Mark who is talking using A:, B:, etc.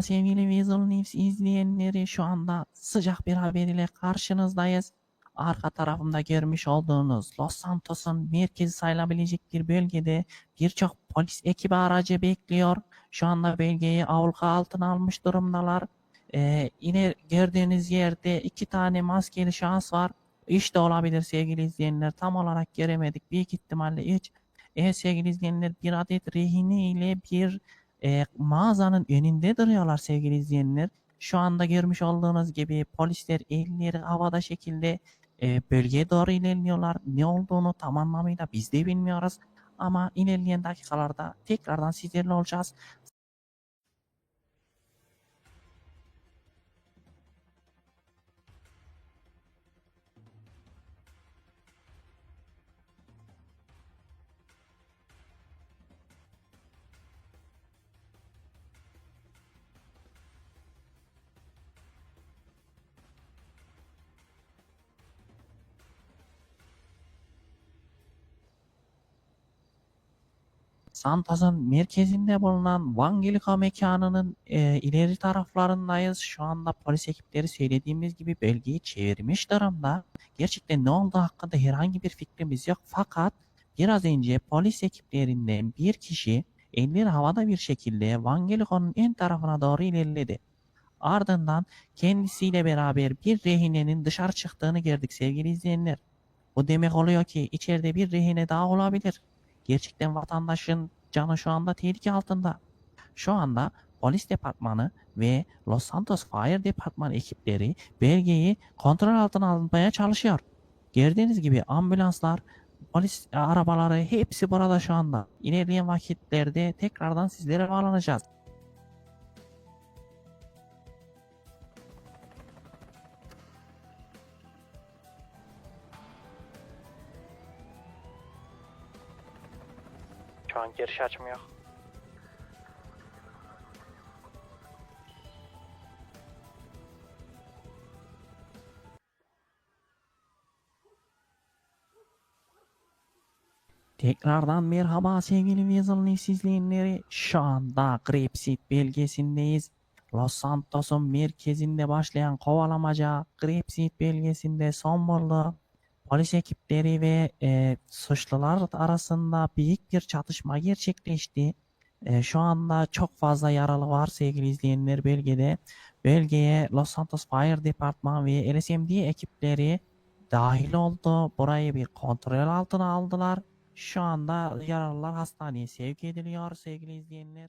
A: Sevgili Weasel News izleyenleri şu anda sıcak bir haber ile karşınızdayız. Arka tarafımda görmüş olduğunuz Los Santos'un merkezi sayılabilecek bir bölgede birçok polis ekibi aracı bekliyor. Şu anda bölgeyi avluka altına almış durumdalar. Ee, yine gördüğünüz yerde iki tane maskeli şahıs var. De olabilir sevgili izleyenler. Tam olarak göremedik. Büyük ihtimalle üç. Evet sevgili izleyenler bir adet rehine ile bir e, mağazanın önünde duruyorlar sevgili izleyenler. Şu anda görmüş olduğunuz gibi polisler elleri havada şekilde e, bölgeye doğru ilerliyorlar. Ne olduğunu tam anlamıyla biz de bilmiyoruz. Ama ilerleyen dakikalarda tekrardan sizlerle olacağız. Santos'un merkezinde bulunan Vangelica mekanının e, ileri taraflarındayız. Şu anda polis ekipleri söylediğimiz gibi bölgeyi çevirmiş durumda. Gerçekten ne olduğu hakkında herhangi bir fikrimiz yok. Fakat biraz önce polis ekiplerinden bir kişi elleri havada bir şekilde Vangelica'nın ön tarafına doğru ilerledi. Ardından kendisiyle beraber bir rehinenin dışarı çıktığını gördük sevgili izleyenler. Bu demek oluyor ki içeride bir rehine daha olabilir. Gerçekten vatandaşın canı şu anda tehlike altında. Şu anda polis departmanı ve Los Santos Fire Departman ekipleri bölgeyi kontrol altına almaya çalışıyor. Gördüğünüz gibi ambulanslar, polis arabaları hepsi burada şu anda. İlerleyen vakitlerde tekrardan sizlere bağlanacağız.
B: Şu an giriş açmıyor.
A: Tekrardan merhaba sevgili Weasel News izleyenleri. Şu anda Grapeseed bölgesindeyiz. Los Santos'un merkezinde başlayan kovalamaca Grapeseed bölgesinde son buldu. Polis ekipleri ve e, suçlular arasında büyük bir çatışma gerçekleşti. E, şu anda çok fazla yaralı var sevgili izleyenler bölgede. Bölgeye Los Santos Fire Departman ve LSMD ekipleri dahil oldu. Burayı bir kontrol altına aldılar. Şu anda yaralılar hastaneye sevk ediliyor sevgili izleyenler.